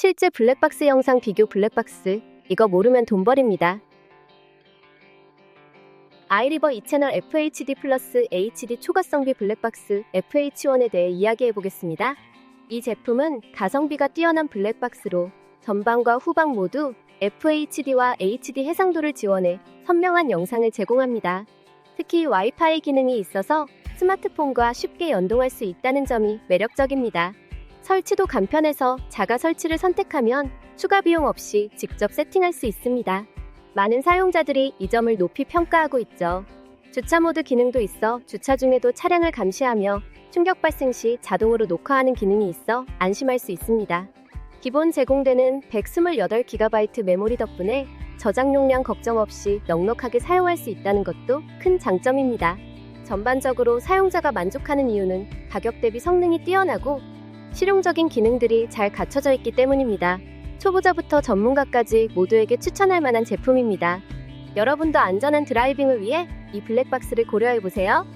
실제 블랙박스 영상 비교 블랙박스. 이거 모르면 돈벌입니다. 아이리버 2채널 FHD 플러스 HD 초가성비 블랙박스 FH1에 대해 이야기해 보겠습니다. 이 제품은 가성비가 뛰어난 블랙박스로 전방과 후방 모두 FHD와 HD 해상도를 지원해 선명한 영상을 제공합니다. 특히 와이파이 기능이 있어서 스마트폰과 쉽게 연동할 수 있다는 점이 매력적입니다. 설치도 간편해서 자가 설치를 선택하면 추가 비용 없이 직접 세팅할 수 있습니다. 많은 사용자들이 이 점을 높이 평가하고 있죠. 주차 모드 기능도 있어 주차 중에도 차량을 감시하며 충격 발생 시 자동으로 녹화하는 기능이 있어 안심할 수 있습니다. 기본 제공되는 128GB 메모리 덕분에 저장 용량 걱정 없이 넉넉하게 사용할 수 있다는 것도 큰 장점입니다. 전반적으로 사용자가 만족하는 이유는 가격 대비 성능이 뛰어나고 실용적인 기능들이 잘 갖춰져 있기 때문입니다. 초보자부터 전문가까지 모두에게 추천할 만한 제품입니다. 여러분도 안전한 드라이빙을 위해 이 블랙박스를 고려해 보세요.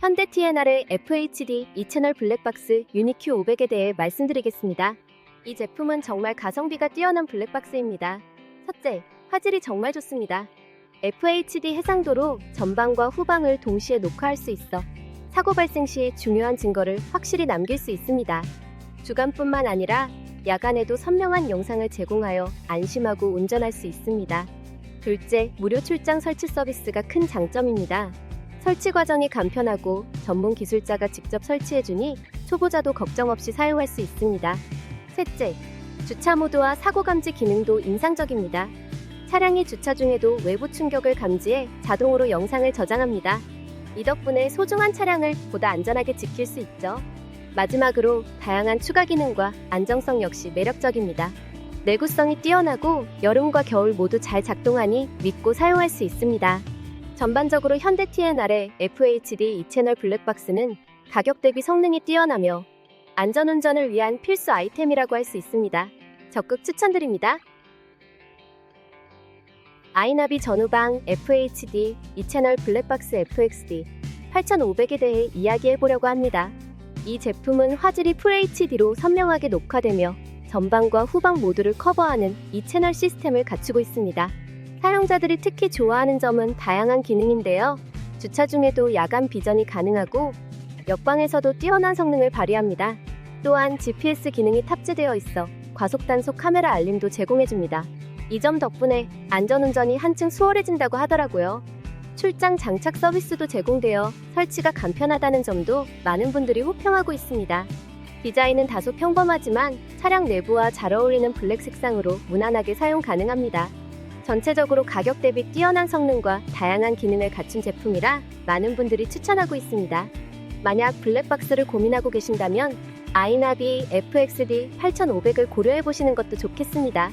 현대 TNR의 FHD 2채널 블랙박스 유니큐 500에 대해 말씀드리겠습니다. 이 제품은 정말 가성비가 뛰어난 블랙박스입니다. 첫째, 화질이 정말 좋습니다. FHD 해상도로 전방과 후방을 동시에 녹화할 수 있어 사고 발생 시 중요한 증거를 확실히 남길 수 있습니다. 주간뿐만 아니라 야간에도 선명한 영상을 제공하여 안심하고 운전할 수 있습니다. 둘째, 무료 출장 설치 서비스가 큰 장점입니다. 설치 과정이 간편하고 전문 기술자가 직접 설치해주니 초보자도 걱정 없이 사용할 수 있습니다. 셋째, 주차 모드와 사고 감지 기능도 인상적입니다. 차량이 주차 중에도 외부 충격을 감지해 자동으로 영상을 저장합니다. 이 덕분에 소중한 차량을 보다 안전하게 지킬 수 있죠. 마지막으로 다양한 추가 기능과 안정성 역시 매력적입니다. 내구성이 뛰어나고 여름과 겨울 모두 잘 작동하니 믿고 사용할 수 있습니다. 전반적으로 현대 TNR의 FHD 2채널 블랙박스는 가격 대비 성능이 뛰어나며 안전운전을 위한 필수 아이템이라고 할 수 있습니다. 적극 추천드립니다. 아이나비 전후방 FHD 2채널 블랙박스 FXD 8500에 대해 이야기해 보려고 합니다. 이 제품은 화질이 FHD로 선명하게 녹화되며 전방과 후방 모두를 커버하는 2채널 시스템을 갖추고 있습니다. 사용자들이 특히 좋아하는 점은 다양한 기능인데요. 주차 중에도 야간 비전이 가능하고 역방에서도 뛰어난 성능을 발휘합니다. 또한 GPS 기능이 탑재되어 있어 과속 단속 카메라 알림도 제공해줍니다. 이 점 덕분에 안전운전이 한층 수월해진다고 하더라고요. 출장 장착 서비스도 제공되어 설치가 간편하다는 점도 많은 분들이 호평하고 있습니다. 디자인은 다소 평범하지만 차량 내부와 잘 어울리는 블랙 색상으로 무난하게 사용 가능합니다. 전체적으로 가격 대비 뛰어난 성능과 다양한 기능을 갖춘 제품이라 많은 분들이 추천하고 있습니다. 만약 블랙박스를 고민하고 계신다면 아이나비 FXD 8500을 고려해 보시는 것도 좋겠습니다.